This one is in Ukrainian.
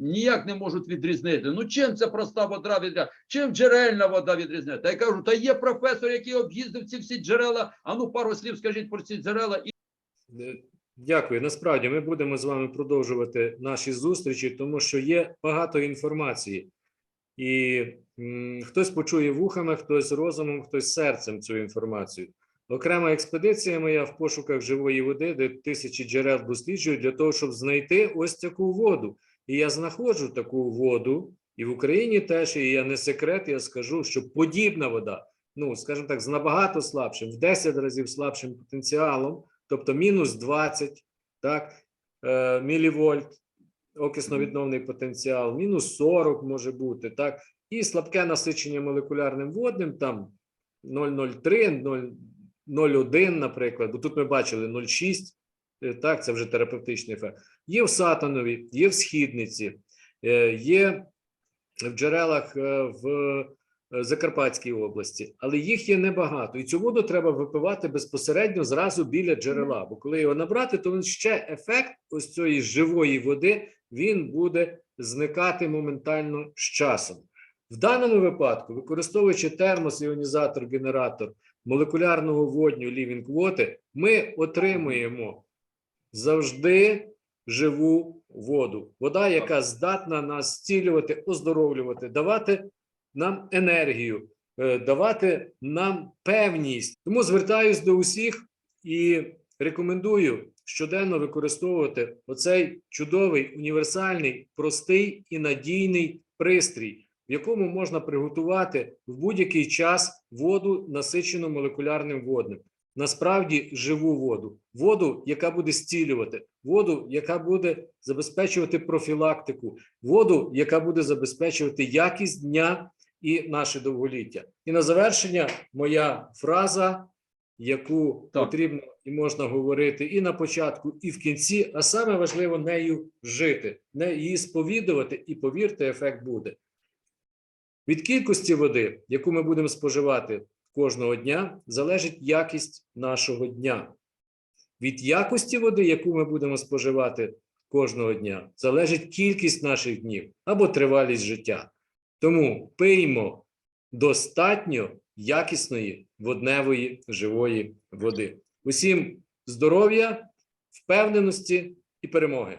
ніяк не можуть відрізнити. Ну чим це проста вода відрізняється? Чим джерельна вода відрізняється? Я кажу, та є професор, який об'їздив ці всі джерела. А ну пару слів скажіть про ці джерела і Е, Дякую. Насправді ми будемо з вами продовжувати наші зустрічі, тому що є багато інформації, і м, хтось почує вухами, хтось розумом, хтось серцем цю інформацію. Окрема експедиція моя в пошуках живої води, де тисячі джерел досліджують для того, щоб знайти ось таку воду. І я знаходжу таку воду, і в Україні теж, і я не секрет, я скажу, що подібна вода, ну скажімо так, з набагато слабшим, в 10 разів слабшим потенціалом, тобто мінус 20, так, е, мілівольт, окисно-відновний потенціал, мінус 40 може бути, так, і слабке насичення молекулярним водним, там 0,03, 0, 0,1, наприклад, бо тут ми бачили 0,6, е, так, це вже терапевтичний ефект. Є в Сатанові, є в Східниці, е, є в джерелах е, в е, Закарпатській області, але їх є небагато. І цю воду треба випивати безпосередньо зразу біля джерела. Бо коли його набрати, то він ще ефект ось цієї живої води він буде зникати моментально з часом. В даному випадку, використовуючи термос, іонізатор, генератор молекулярного водню Living Water, ми отримуємо завжди живу воду. Вода, яка здатна нас зцілювати, оздоровлювати, давати нам енергію, е, давати нам певність. Тому звертаюсь до усіх і рекомендую щоденно використовувати оцей чудовий, універсальний, простий і надійний пристрій, в якому можна приготувати в будь-який час воду, насичену молекулярним водним. Насправді живу воду, воду, яка буде зцілювати, воду, яка буде забезпечувати профілактику, воду, яка буде забезпечувати якість дня і наше довголіття. І на завершення моя фраза, яку Так. потрібно і можна говорити і на початку, і в кінці, а саме важливо нею жити, не її сповідувати, і повірте, ефект буде. Від кількості води, яку ми будемо споживати кожного дня, залежить якість нашого дня. Від якості води, яку ми будемо споживати кожного дня, залежить кількість наших днів або тривалість життя. Тому пиймо достатньо якісної водневої живої води. Усім здоров'я, впевненості і перемоги!